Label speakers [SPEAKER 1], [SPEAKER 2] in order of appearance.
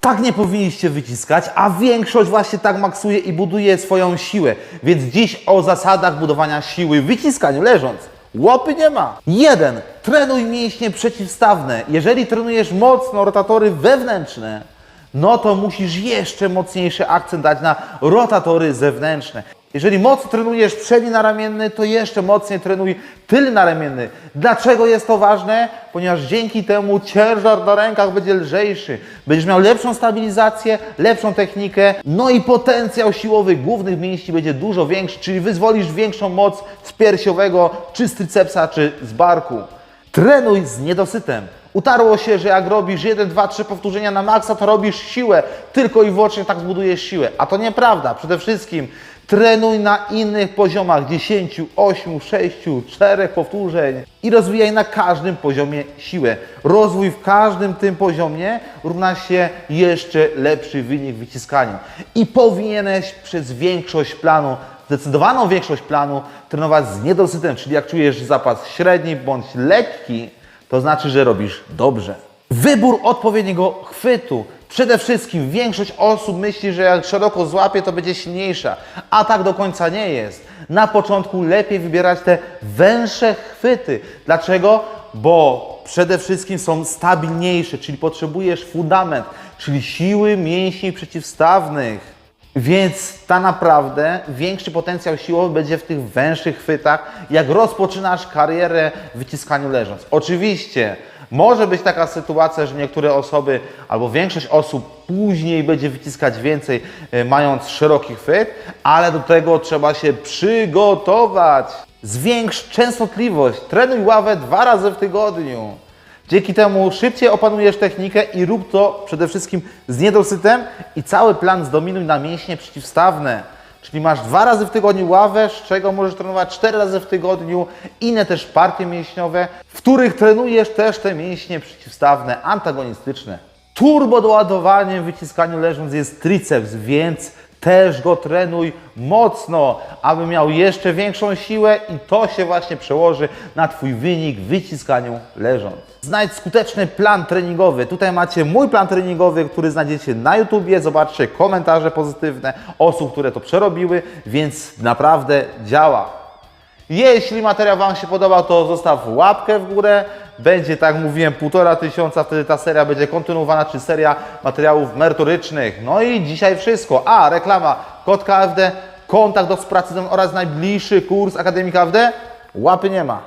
[SPEAKER 1] Tak nie powinniście wyciskać, a większość właśnie tak maksuje i buduje swoją siłę. Więc dziś o zasadach budowania siły w wyciskaniu leżąc. Łopy nie ma. Jeden. Trenuj mięśnie przeciwstawne. Jeżeli trenujesz mocno rotatory wewnętrzne, no to musisz jeszcze mocniejszy akcent dać na rotatory zewnętrzne. Jeżeli mocno trenujesz przedni naramienny, to jeszcze mocniej trenuj tylny naramienny. Dlaczego jest to ważne? Ponieważ dzięki temu ciężar na rękach będzie lżejszy. Będziesz miał lepszą stabilizację, lepszą technikę, no i potencjał siłowy głównych mięśni będzie dużo większy, czyli wyzwolisz większą moc z piersiowego, czy z tricepsa, czy z barku. Trenuj z niedosytem. Utarło się, że jak robisz 1, 2, 3 powtórzenia na maksa, to robisz siłę. Tylko i wyłącznie tak zbudujesz siłę. A to nieprawda. Przede wszystkim trenuj na innych poziomach 10, 8, 6, 4 powtórzeń i rozwijaj na każdym poziomie siłę. Rozwój w każdym tym poziomie równa się jeszcze lepszy wynik w wyciskaniu. I powinieneś przez większość planu zdecydowaną większość planu trenować z niedosytem, czyli jak czujesz zapas średni bądź lekki, to znaczy, że robisz dobrze. Wybór odpowiedniego chwytu. Przede wszystkim większość osób myśli, że jak szeroko złapie, to będzie silniejsza, a tak do końca nie jest. Na początku lepiej wybierać te węższe chwyty. Dlaczego? Bo przede wszystkim są stabilniejsze, czyli potrzebujesz fundament, czyli siły mięśni przeciwstawnych. Więc ta naprawdę większy potencjał siłowy będzie w tych węższych chwytach, jak rozpoczynasz karierę w wyciskaniu leżąc. Oczywiście może być taka sytuacja, że niektóre osoby albo większość osób później będzie wyciskać więcej, e, mając szeroki chwyt, ale do tego trzeba się przygotować. Zwiększ częstotliwość, trenuj ławę dwa razy w tygodniu. Dzięki temu szybciej opanujesz technikę i rób to przede wszystkim z niedosytem i cały plan zdominuj na mięśnie przeciwstawne. Czyli masz dwa razy w tygodniu ławę, z czego możesz trenować cztery razy w tygodniu, inne też partie mięśniowe, w których trenujesz też te mięśnie przeciwstawne, antagonistyczne. Turbo doładowaniem w wyciskaniu leżąc jest triceps, więc też go trenuj mocno, aby miał jeszcze większą siłę i to się właśnie przełoży na Twój wynik w wyciskaniu leżąc. Znajdź skuteczny plan treningowy. Tutaj macie mój plan treningowy, który znajdziecie na YouTubie. Zobaczcie komentarze pozytywne osób, które to przerobiły, więc naprawdę działa. Jeśli materiał Wam się podobał, to zostaw łapkę w górę. Będzie, tak jak mówiłem, półtora tysiąca, wtedy ta seria będzie kontynuowana, czy seria materiałów merytorycznych. No i dzisiaj wszystko. A, reklama, kod KFD, kontakt do mną oraz najbliższy kurs Akademii KFD. Łapy nie ma.